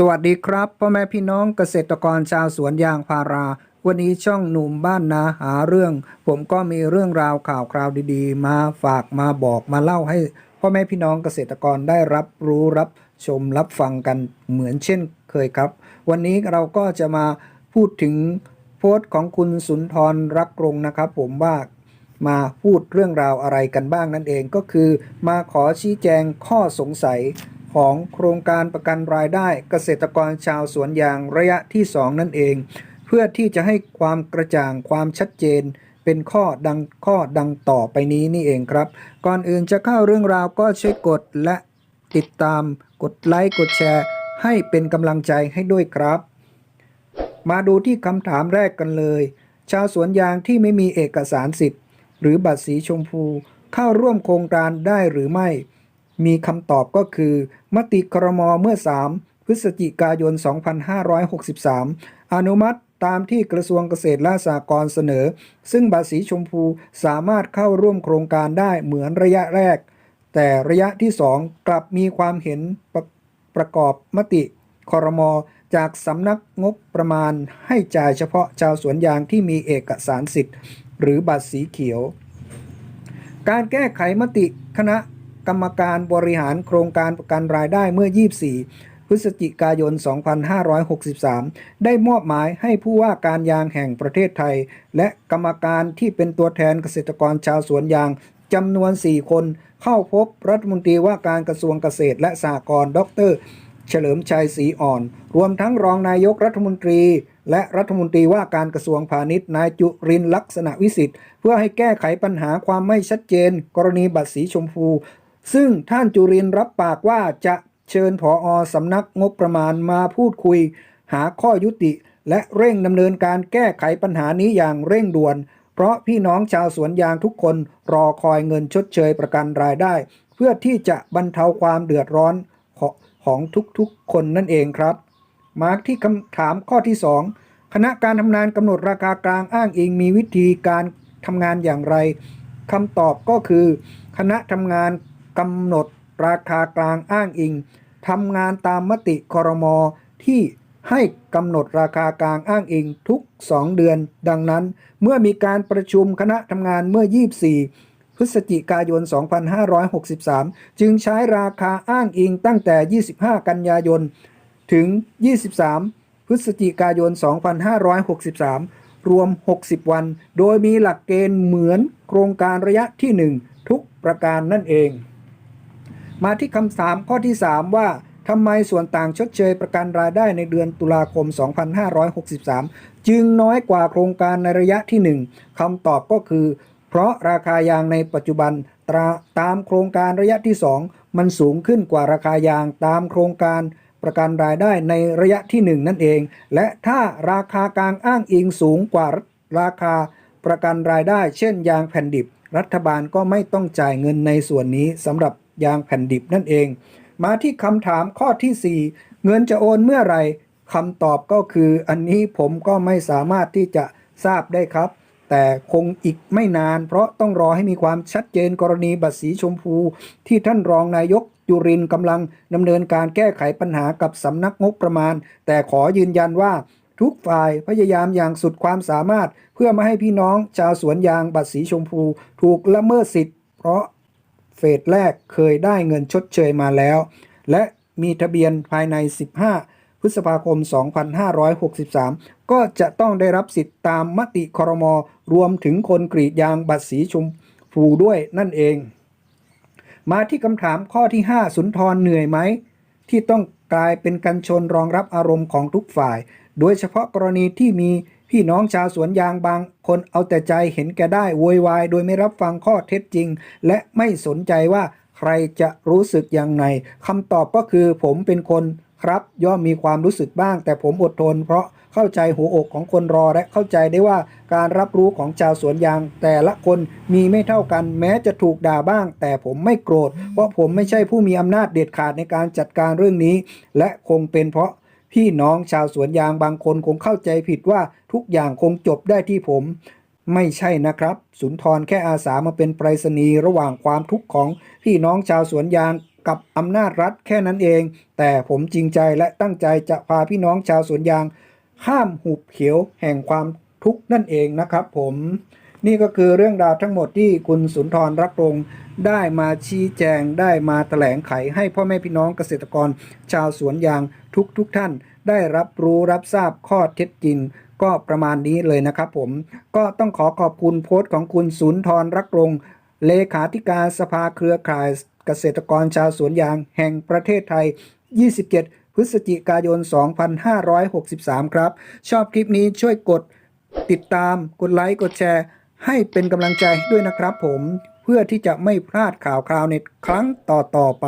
สวัสดีครับพ่อแม่พี่น้องเกษตรกรชาวสวนยางพารา วันนี้ช่องหนุ่มบ้านนาหาเรื่อง ผมก็มีเรื่องราวข่าวคราวดีๆ มาฝากมาบอกมาเล่าให้พ่อแม่พี่น้องเกษตรกรได้รับรู้รับชมรับฟังกันเหมือนเช่นเคยครับ วันนี้เราก็จะมาพูดถึงโพสต์ของคุณสุนทรรักรงนะครับ ผมว่ามาพูดเรื่องราวอะไรกันบ้างนั่นเองก็คือ มาขอชี้แจงข้อสงสัย ของโครงการประกันรายได้เกษตรกรชาวสวนยางระยะที่ 2 นั่นเอง เพื่อที่จะให้ความกระจ่างความชัดเจน เป็นข้อดังข้อดังต่อไปนี้นี่เองครับ ก่อนอื่นจะเข้าเรื่องราวก็ช่วยกดและติดตาม กดไลค์กดแชร์ ให้เป็นกำลังใจให้ด้วยครับ มาดูที่คำถามแรกกันเลย ชาวสวนยางที่ไม่มีเอกสารสิทธิ์ หรือบัตรสีชมพูเข้าร่วมโครงการได้หรือไม่ มีคำตอบก็คือ มติครมเมื่อ 3 พฤศจิกายน 2563 อนุมัติตามที่กระทรวงเกษตรและสหกรณ์เสนอ ซึ่งบัตรสีชมพูสามารถเข้าร่วมโครงการได้เหมือนระยะแรก แต่ระยะที่ 2 กลับมีความเห็นประประกอบมติครมจากสำนักงบประมาณให้จ่ายเฉพาะชาวสวนยางที่มีเอกสารสิทธิ์ หรือบัตรสีเขียว การแก้ไขมติคณะ กรรมการบริหารโครงการประกันรายได้เมื่อ 24 พฤศจิกายน 2563 ได้มอบหมายให้ผู้ว่าการยางแห่งประเทศไทย และกรรมการที่เป็นตัวแทนเกษตรกรชาวสวนยางจำนวน 4 คน เข้าพบรัฐมนตรีว่าการกระทรวงเกษตรและสหกรณ์ดรเฉลิมชัยศรีอ่อน รวมทั้งรองนายกรัฐมนตรี และรัฐมนตรีว่าการกระทรวงพาณิชย์นายจุรินทร์ลักษณะวิสิทธิ์เพื่อให้แก้ไขปัญหาความไม่ชัดเจน กรณีบัตรสีชมพู ซึ่งท่านจุรินรับปากว่าจะเชิญผออสำนักงบประมาณมาพูดคุย หาข้อยุติ และเร่งดำเนินการแก้ไขปัญหานี้อย่างเร่งด่วน เพราะพี่น้องชาวสวนยางทุกคนรอคอยเงินชดเชยประกันรายได้ เพื่อที่จะบรรเทาความเดือดร้อนของของทุกๆคนนั่นเองครับ มาที่คำถามข้อที่ 2 คณะการทำงานกำหนดราคากลางอ้างอิงมีวิธีการทำงานอย่างไรคำตอบก็คือ คณะทำงาน กำหนดราคากลางอ้างอิงทำงานตามมติคอรมอที่ให้กำหนดราคากลางอ้างอิงทุก 2 เดือน ดังนั้น เมื่อมีการประชุมคณะทำงานเมื่อ 24 พฤศจิกายน 2563 จึงใช้ราคาอ้างอิงตั้งแต่ 25 กันยายน ถึง 23 พฤศจิกายน 2563 รวม 60 วัน โดยมีหลักเกณฑ์เหมือนโครงการระยะที่ 1 ทุกประการนั่นเอง มาที่คำถามข้อที่ 3 ว่าทำไมส่วนต่างชดเชยประกันรายได้ในเดือนตุลาคม 2563 จึงน้อยกว่าโครงการในระยะที่ 1คำตอบก็คือ เพราะราคายางในปัจจุบันตาตามโครงการระยะที่ 2 มันสูงขึ้นกว่าราคายางตามโครงการประกันรายได้ในระยะที่ 1 นั่นเอง และถ้าราคากลางอ้างอิงสูงกว่าราคาประกันรายได้ เช่นยางแผ่นดิบ รัฐบาลก็ไม่ต้องจ่ายเงินในส่วนนี้สำหรับ ยางแผ่นดิบนั่นเอง มาที่คำถามข้อที่ 4 เงินจะโอนเมื่อไหร่คำตอบก็คืออันนี้ผมก็ไม่สามารถที่จะทราบได้ครับ แต่คงอีกไม่นาน เพราะต้องรอให้มีความชัดเจนกรณีบัตรสีชมพู ที่ท่านรองนายกจุรินกำลังดำเนินการแก้ไขปัญหากับสำนักงบประมาณ แต่ขอยืนยันว่าทุกฝ่ายพยายามอย่างสุดความสามารถ เพื่อไม่ให้พี่น้องชาวสวนยางบัตรสีชมพู ถูกละเมิดสิทธิ์เพราะ เฟสแรกเคยได้เงินชดเชยมาแล้ว และมีทะเบียนภายใน 15 พฤษภาคม 2563 ก็จะต้องได้รับสิทธิ์ตามมติครมรวมถึงคนกรีดยางบัตรสีชมพูด้วยนั่นเอง มาที่คำถามข้อที่ 5 สุนทรเหนื่อยไหม ที่ต้องกลายเป็นกันชนรองรับอารมณ์ของทุกฝ่าย โดยเฉพาะกรณีที่มี พี่น้องชาวสวนยางบางคนเอาแต่ใจเห็นแก่ได้โวยวายโดยไม่รับฟังข้อเท็จจริง และไม่สนใจว่าใครจะรู้สึกอย่างไรคำตอบก็คือผมเป็นคนครับ ย่อมมีความรู้สึกบ้าง แต่ผมอดทน เพราะเข้าใจหัวอกของคนรอและเข้าใจได้ว่าการรับรู้ของชาวสวนยาง แต่ละคนมีไม่เท่ากัน แม้จะถูกด่าบ้าง แต่ผมไม่โกรธ เพราะผมไม่ใช่ผู้มีอำนาจเด็ดขาดในการจัดการเรื่องนี้ และคงเป็นเพราะ พี่น้องชาวสวนยางบางคนคงเข้าใจผิดว่าทุกอย่างคงจบได้ที่ผม ไม่ใช่นะครับ สุนทรแค่อาสามาเป็นไปรษณีย์ระหว่างความทุกข์ของพี่น้องชาวสวนยางกับอำนาจรัฐแค่นั้นเอง แต่ผมจริงใจและตั้งใจจะพาพี่น้องชาวสวนยาง ข้ามหุบเขียวแห่งความทุกข์นั่นเองนะครับผม นี่ก็คือเรื่องราวทั้งหมดที่คุณสุนทรรักรงได้มาชี้แจงได้มาแถลงไขให้พ่อแม่พี่น้องเกษตรกร ชาวสวนยางทุกทุกท่าน ได้รับรู้รับทราบข้อเท็จจริง ก็ประมาณนี้เลยนะครับผม ก็ต้องขอขอบคุณโพสต์ของคุณสุนทรรักรงเลขาธิการสภาเครือข่ายเกษตรกรชาวสวนยางแห่งประเทศไทย 27 พฤศจิกายน 2563 ครับ ชอบคลิปนี้ช่วยกดติดตามกดไลค์กดแชร์ ให้เป็นกำลังใจด้วยนะครับผมเพื่อที่จะไม่พลาดข่าวคราวในครั้งต่อๆไป